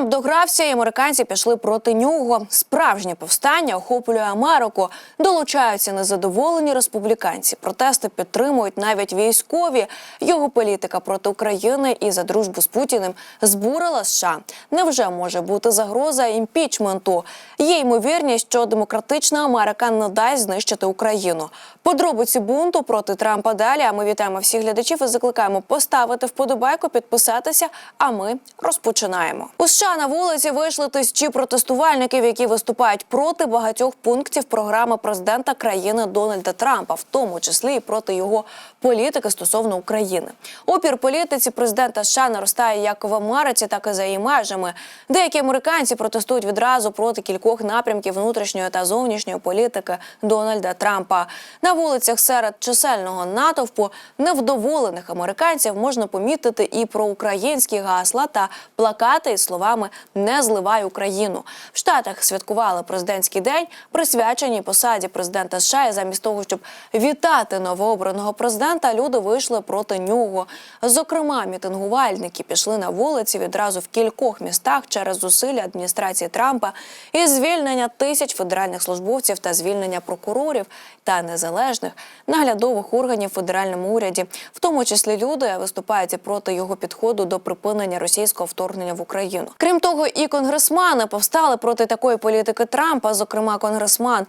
Трамп догрався, і американці пішли проти нього. Справжнє повстання охоплює Америку. Долучаються незадоволені республіканці. Протести підтримують навіть військові. Його політика проти України і за дружбу з Путіним збурила США. Невже може бути загроза імпічменту? Є ймовірність, що демократична Америка не дасть знищити Україну. Подробиці бунту проти Трампа далі. А ми вітаємо всіх глядачів і закликаємо поставити вподобайку, підписатися. А ми розпочинаємо. У США на вулиці вийшли тисячі протестувальників, які виступають проти багатьох пунктів програми президента країни Дональда Трампа, в тому числі і проти його політики стосовно України. Опір політиці президента США наростає як в Америці, так і за її межами. Деякі американці протестують відразу проти кількох напрямків внутрішньої та зовнішньої політики Дональда Трампа. На вулицях серед чисельного натовпу невдоволених американців можна помітити і про українські гасла та плакати із словами Не зливай Україну. В Штатах святкували президентський день, присвячені посаді президента США. І замість того, щоб вітати новообраного президента, люди вийшли проти нього. Зокрема, мітингувальники пішли на вулиці відразу в кількох містах через зусилля адміністрації Трампа і звільнення тисяч федеральних службовців та звільнення прокурорів та незалежних наглядових органів федеральному уряді, в тому числі люди виступають проти його підходу до припинення російського вторгнення в Україну. Крім того, і конгресмани повстали проти такої політики Трампа, зокрема конгресман.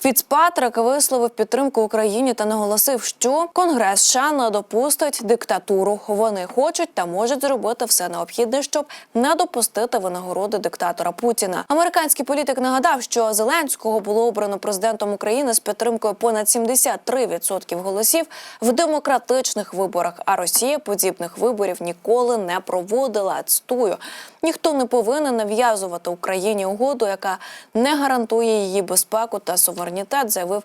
Фіцпатрик висловив підтримку Україні та наголосив, що Конгрес США не допустить диктатуру. Вони хочуть та можуть зробити все необхідне, щоб не допустити винагороди диктатора Путіна. Американський політик нагадав, що Зеленського було обрано президентом України з підтримкою понад 73% голосів в демократичних виборах. А Росія подібних виборів ніколи не проводила. Цитую, ніхто не повинен нав'язувати Україні угоду, яка не гарантує її безпеку та суверенітет, заявив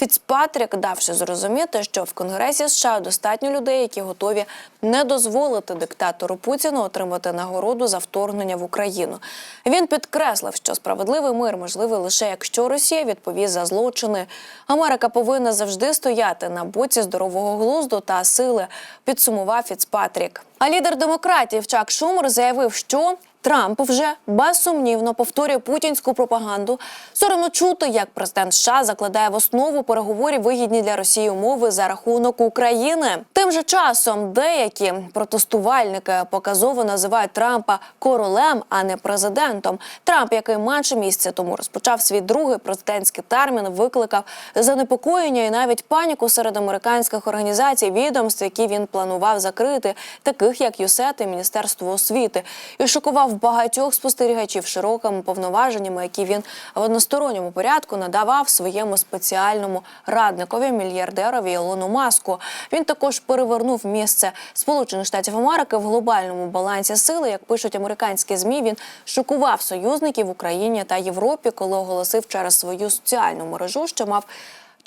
Фіцпатрік, давши зрозуміти, що в Конгресі США достатньо людей, які готові не дозволити диктатору Путіну отримати нагороду за вторгнення в Україну. Він підкреслив, що справедливий мир можливий лише якщо Росія відповість за злочини. Америка повинна завжди стояти на боці здорового глузду та сили. Підсумував Фіцпатрік. А лідер демократів Чак Шумер заявив, що Трамп вже безсумнівно повторює путінську пропаганду. Соромно чути, як президент США закладає в основу переговорів вигідні для Росії умови за рахунок України. Тим же часом деякі протестувальники показово називають Трампа королем, а не президентом. Трамп, який менше місяця тому розпочав свій другий президентський термін, викликав занепокоєння і навіть паніку серед американських організацій, відомств, які він планував закрити, таких як ЮСЕТ і Міністерство освіти, і шокував багатьох спостерігачів широкими повноваженнями, які він в односторонньому порядку надавав своєму спеціальному радникові мільярдерові Ілону Маску. Він також перевернув місце Сполучених Штатів Америки в глобальному балансі сили. Як пишуть американські змі, він шокував союзників в Україні та Європі, коли оголосив через свою соціальну мережу, що мав.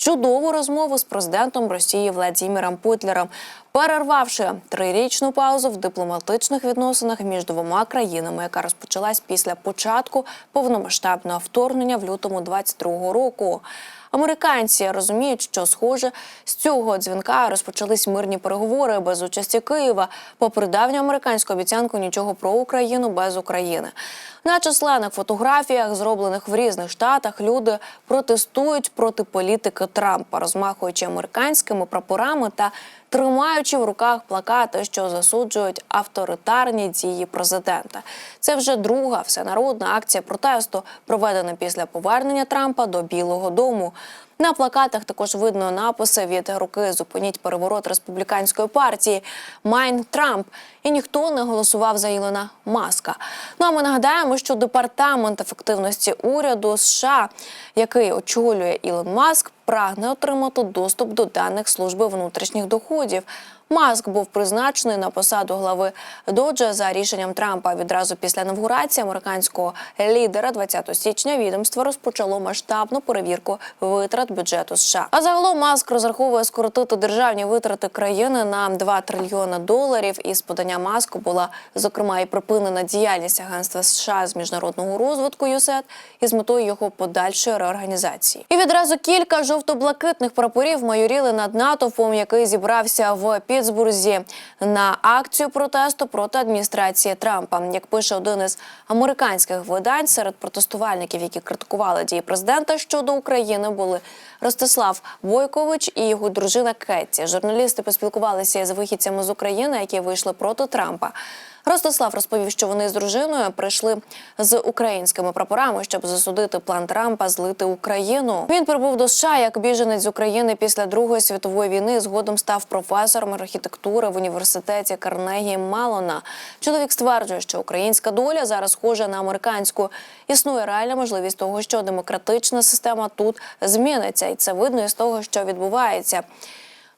Чудову розмову з президентом Росії Владіміром Путлером, перервавши трирічну паузу в дипломатичних відносинах між двома країнами, яка розпочалась після початку повномасштабного вторгнення в лютому 22-го року. Американці розуміють, що схоже з цього дзвінка розпочались мирні переговори без участі Києва. Попри давню американську обіцянку нічого про Україну без України. На численних фотографіях, зроблених в різних штатах, люди протестують проти політики Трампа, розмахуючи американськими прапорами та тримаючи в руках плакати, що засуджують авторитарні дії президента. Це вже друга всенародна акція протесту, проведена після повернення Трампа до Білого Дому. На плакатах також видно написи від руки Зупиніть переворот республіканської партії Майн Трамп. І ніхто не голосував за Ілона Маска. Ну а ми нагадаємо, що департамент ефективності уряду США, який очолює Ілон Маск, прагне отримати доступ до даних служби внутрішніх доходів. Маск був призначений на посаду глави Доджа за рішенням Трампа. Відразу після інавгурації американського лідера 20 січня відомство розпочало масштабну перевірку витрат бюджету США. А загалом Маск розраховує скоротити державні витрати країни на 2 трильйони доларів. Із подання Маску була зокрема і припинена діяльність агентства США з міжнародного розвитку ЮСЕД із метою його подальшої реорганізації. І відразу кілька жовто-блакитних прапорів майоріли над натовпом, який зібрався в під Пітсбурзі на акцію протесту проти адміністрації Трампа. Як пише один із американських видань, серед протестувальників, які критикували дії президента щодо України, були Ростислав Бойкович і його дружина Кетті. Журналісти поспілкувалися із вихідцями з України, які вийшли проти Трампа. Ростислав розповів, що вони з дружиною прийшли з українськими прапорами, щоб засудити план Трампа злити Україну. Він прибув до США як біженець з України після Другої світової війни. Згодом став професором архітектури в університеті Карнегі Малона. Чоловік стверджує, що українська доля зараз схожа на американську. Існує реальна можливість того, що демократична система тут зміниться, і це видно із того, що відбувається.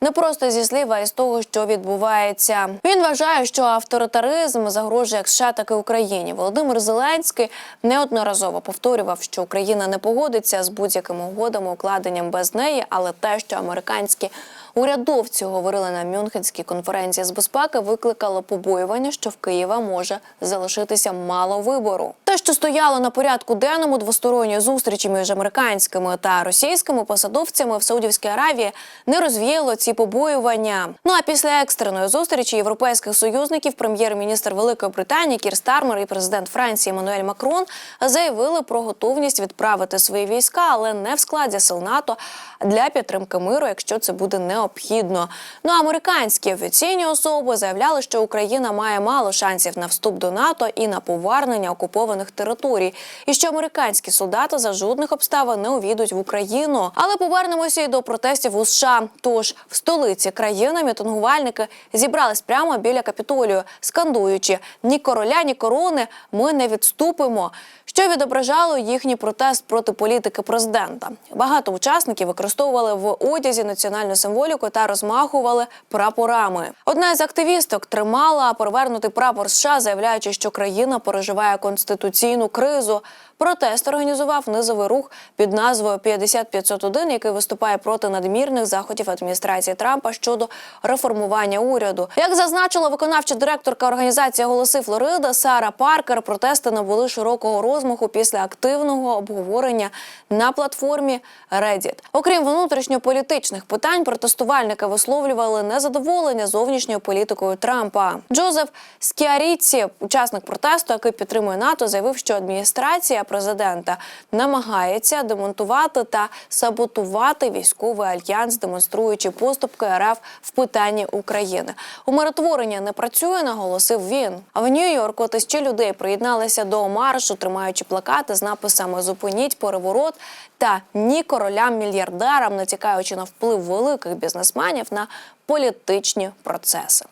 Не просто зі слів, а із того, що відбувається. Він вважає, що авторитаризм загрожує як США, так і Україні. Володимир Зеленський неодноразово повторював, що Україна не погодиться з будь-якими угодами, укладенням без неї, але те, що американські урядовці говорили на Мюнхенській конференції з безпеки, викликало побоювання, що в Києва може залишитися мало вибору. Те, що стояло на порядку денному двосторонньої зустрічі між американськими та російськими посадовцями в Саудівській Аравії, не розвіяло ці побоювання. Ну а після екстреної зустрічі європейських союзників, прем'єр-міністр Великої Британії Кір Стармер і президент Франції Еммануель Макрон заявили про готовність відправити свої війська, але не в складі сил НАТО для підтримки миру, якщо це буде необхідно. Ну американські офіційні особи заявляли, що Україна має мало шансів на вступ до НАТО і на повернення окупованих територій, і що американські солдати за жодних обставин не увійдуть в Україну. Але повернемося і до протестів у США. Тож в столиці країни мітингувальники зібрались прямо біля капітолію, скандуючи ні короля, ні корони. Ми не відступимо. Що відображало їхній протест проти політики президента. Багато учасників використовували в одязі національну символіку та розмахували прапорами. Одна з активісток тримала перевернутий прапор США, заявляючи, що країна переживає конституційну кризу. Протест організував низовий рух під назвою 50501, який виступає проти надмірних заходів адміністрації Трампа щодо реформування уряду. Як зазначила виконавча директорка організації Голоси Флорида Сара Паркер, протести набули широкого розмаху після активного обговорення на платформі Reddit. Окрім внутрішньополітичних питань, протестувальники висловлювали незадоволення зовнішньою політикою Трампа. Джозеф Скіаріці, учасник протесту, який підтримує НАТО, заявив, що адміністрація президента намагається демонтувати та саботувати військовий альянс, демонструючи поступки РФ в питанні України. Умиротворення не працює, наголосив він. А в Нью-Йорку тисячі людей приєдналися до маршу, тримаючи плакати з написами Зупиніть переворот та ні королям мільярдерам, натякаючи на вплив великих бізнесменів на політичні процеси.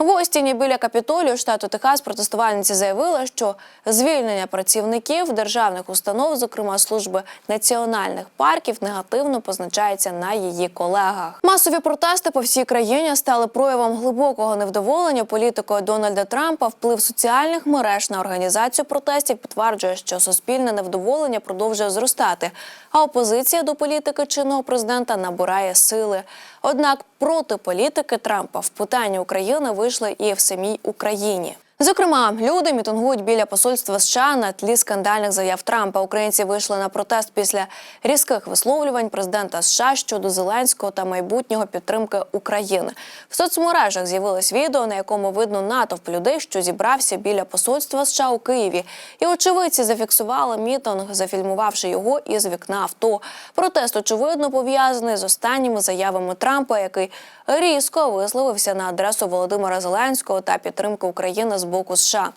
В Остіні біля капітолію штату Техас протестувальниці заявили, що звільнення працівників державних установ, зокрема служби національних парків, негативно позначається на її колегах. Масові протести по всій країні стали проявом глибокого невдоволення політикою Дональда Трампа. Вплив соціальних мереж на організацію протестів підтверджує, що суспільне невдоволення продовжує зростати, а опозиція до політики чинного президента набирає сили. Однак проти політики Трампа в питанні України вийшли і в самій Україні. Зокрема, люди мітингують біля посольства США на тлі скандальних заяв Трампа. Українці вийшли на протест після різких висловлювань президента США щодо Зеленського та майбутнього підтримки України. В соцмережах з'явилось відео, на якому видно натовп людей, що зібрався біля посольства США у Києві. І очевидці зафіксували мітинг, зафільмувавши його із вікна авто. Протест очевидно пов'язаний з останніми заявами Трампа, який різко висловився на адресу Володимира Зеленського та підтримки України з боку США.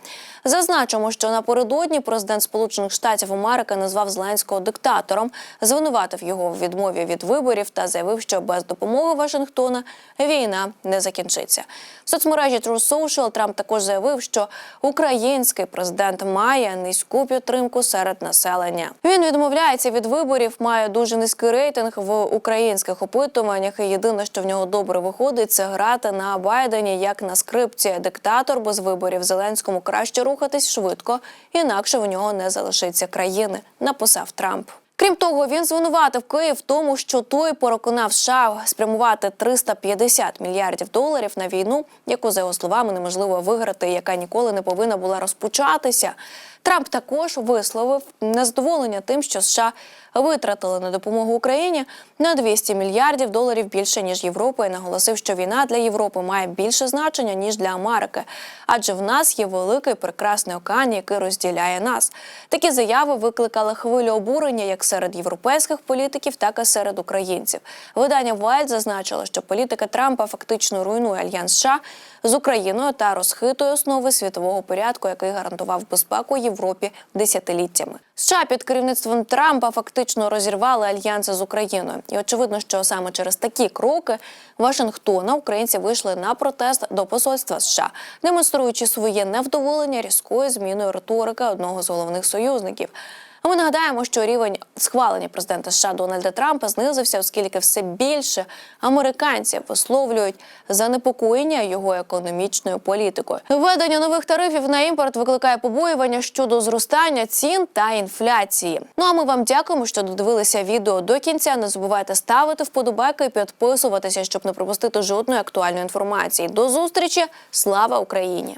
Зазначимо, що напередодні президент Сполучених Штатів Америки назвав Зеленського диктатором, звинуватив його в відмові від виборів та заявив, що без допомоги Вашингтона війна не закінчиться. В соцмережі True Social Трамп також заявив, що український президент має низьку підтримку серед населення. Він відмовляється від виборів, має дуже низький рейтинг в українських опитуваннях. І єдине, що в нього добре виходить, це грати на Байдені як на скрипці. Диктатор без виборів Зеленському краще рухатись швидко, інакше в нього не залишиться країни. Написав Трамп. Крім того, він звинуватив Київ в тому, що той переконав США спрямувати 350 мільярдів доларів на війну, яку за його словами неможливо виграти, яка ніколи не повинна була розпочатися. Трамп також висловив незадоволення тим, що США витратили на допомогу Україні на 200 мільярдів доларів більше ніж Європа, і наголосив, що війна для Європи має більше значення ніж для Америки, адже в нас є великий прекрасний океан, який розділяє нас. Такі заяви викликали хвилю обурення як серед європейських політиків, так і серед українців. Видання Wired зазначило, що політика Трампа фактично руйнує альянс США з Україною та розхитує основи світового порядку, який гарантував безпеку Європі десятиліттями. США під керівництвом Трампа фактично розірвали альянси з Україною, і очевидно, що саме через такі кроки Вашингтона українці вийшли на протест до посольства США, демонструючи своє невдоволення різкою зміною риторики одного з головних союзників. А ми нагадаємо, що рівень схвалення президента США Дональда Трампа знизився, оскільки все більше американців висловлюють занепокоєння його економічною політикою. Введення нових тарифів на імпорт викликає побоювання щодо зростання цін та інфляції. Ну а ми вам дякуємо, що додивилися відео до кінця. Не забувайте ставити вподобайки і підписуватися, щоб не пропустити жодної актуальної інформації. До зустрічі! Слава Україні!